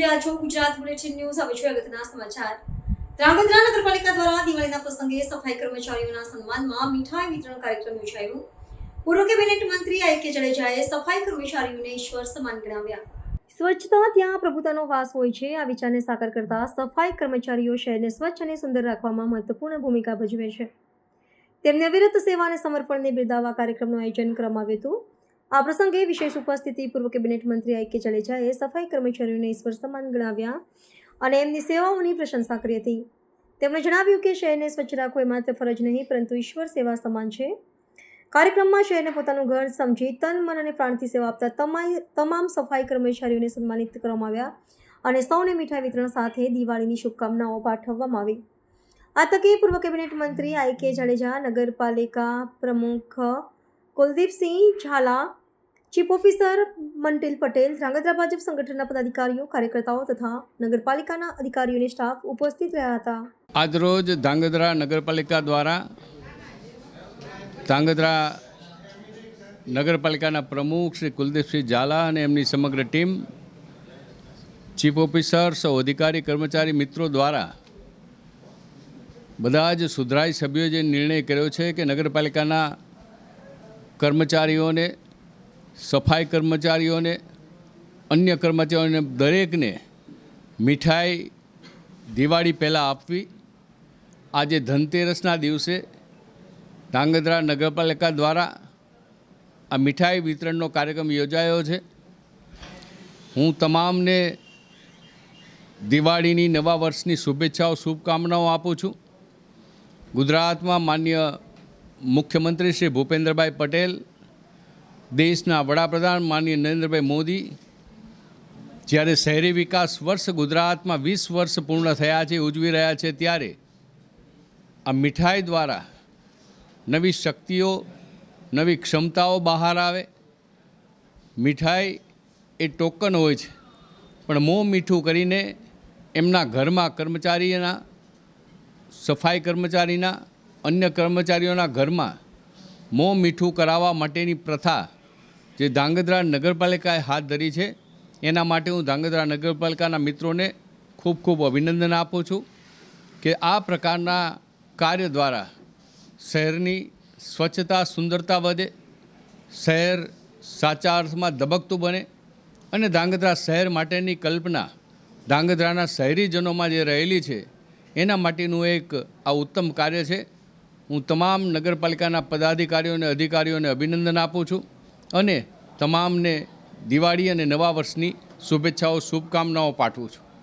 રહ્યા છો Gujarat bulletin news હવે જોઈએ અગત્યના સમાચાર. ધ્રાંગધ્રા નગરપાલિકા દ્વારા દિવાળીના પ્રસંગે સફાઈ કર્મચારીઓના સન્માનમાં મીઠાઈ વિતરણ કાર્યક્રમ યોજાયો. પૂર્વ કેબિનેટ મંત્રી આઈ કે જાડેજાએ સફાઈ કર્મચારીઓને ઈશ્વર સમાન ગણાવ્યા. સ્વચ્છતા ત્યાં પ્રભુતાનો વાસ હોય છે. આ વિચારને સાકાર કરતા સફાઈ કર્મચારીઓ શહેરને સ્વચ્છ અને સુંદર રાખવામાં મહત્વપૂર્ણ ભૂમિકા ભજવે છે. તેમને અવિરત સેવા અને સમર્પણને બિરદાવવા કાર્યક્રમનું આયોજન કરવામાં આવ્યું હતું. આ પ્રસંગે વિશેષ ઉપસ્થિતિ પૂર્વ કેબિનેટ મંત્રી આઈ કે જાડેજાએ સફાઈ કર્મચારીઓને ઈશ્વર સમાન ગણાવ્યા અને એમની સેવાઓની પ્રશંસા કરી હતી. તેમણે જણાવ્યું કે શહેરને સ્વચ્છ રાખવું એ માત્ર ફરજ નહીં, પરંતુ ઈશ્વર સેવા સમાન છે. કાર્યક્રમમાં શહેરને પોતાનું ઘર, સમજી, તન, મન અને પ્રાણથી સેવા આપતા તમામ સફાઈ કર્મચારીઓને સન્માનિત કરવામાં આવ્યા અને સૌને મીઠાઈ વિતરણ સાથે દિવાળીની શુભકામનાઓ પાઠવવામાં આવી. આ તકે પૂર્વ કેબિનેટ મંત્રી આઈ કે જાડેજા, નગરપાલિકા પ્રમુખ કુલદીપસિંહ ઝાલા, ચીફ ઓફિસર મંટિલ પટેલ, ધ્રાંગધ્રા ભાજપ સંગઠનના પદાધિકારીઓ, કાર્યકર્તાઓ તથા નગરપાલિકાના અધિકારીઓની સ્ટાફ ઉપસ્થિત રહ્યા હતા. આજરોજ ધાંગધ્રા નગરપાલિકા દ્વારા ધાંગધ્રા નગરપાલિકાના પ્રમુખ શ્રી કુલદીપસિંહ ઝાલા અને એમની સમગ્ર ટીમ, ચીફ ઓફિસર, સૌ અધિકારી, કર્મચારી મિત્રો દ્વારા બધા જ સુધરાઈ સભ્યોએ જે નિર્ણય કર્યો છે કે નગરપાલિકાના કર્મચારીઓને, સફાઈ કર્મચારીઓને, અન્ય કર્મચારીઓને દરેકને મીઠાઈ દિવાળી પહેલાં આપવી. આજે ધનતેરસના દિવસે ધાંગધ્રા નગરપાલિકા દ્વારા આ મીઠાઈ વિતરણનો કાર્યક્રમ યોજાયો છે. હું તમામને દિવાળીની નવા વર્ષની શુભેચ્છાઓ, શુભકામનાઓ આપું છું. ગુજરાતમાં માન્ય મુખ્યમંત્રી શ્રી ભૂપેન્દ્રભાઈ પટેલ, દેશના વડાપ્રધાન માનનીય નરેન્દ્રભાઈ મોદી, જ્યારે શહેરી વિકાસ વર્ષ ગુજરાતમાં વીસ વર્ષ પૂર્ણ થયા છે, ઉજવી રહ્યા છે, ત્યારે આ મીઠાઈ દ્વારા નવી શક્તિઓ, નવી ક્ષમતાઓ બહાર આવે. મીઠાઈ એ ટોકન હોય છે, પણ મોં મીઠું કરીને એમના ઘરમાં કર્મચારીના, સફાઈ કર્મચારીના અન્ય કર્મચારીઓના ઘરમાં મોં મીઠું કરાવવા માટેની પ્રથા જે ધાંગધ્રા નગરપાલિકાએ હાથ ધરી છે, એના માટે હું ધાંગધ્રા નગરપાલિકાના મિત્રોને ખૂબ ખૂબ અભિનંદન આપું છું કે આ પ્રકારના કાર્ય દ્વારા શહેરની સ્વચ્છતા, સુંદરતા વધે, શહેર સાચા અર્થમાં ધબકતું બને અને ધાંગધ્રા શહેર માટેની કલ્પના ધાંગધ્રાના શહેરીજનોમાં જે રહેલી છે, એના માટેનું એક આ ઉત્તમ કાર્ય છે. હું તમામ નગરપાલિકાના પદાધિકારીઓને અધિકારીઓને અભિનંદન આપું છું અને તમામને દિવાળી અને નવા વર્ષની શુભેચ્છાઓ, શુભકામનાઓ પાઠવું છું.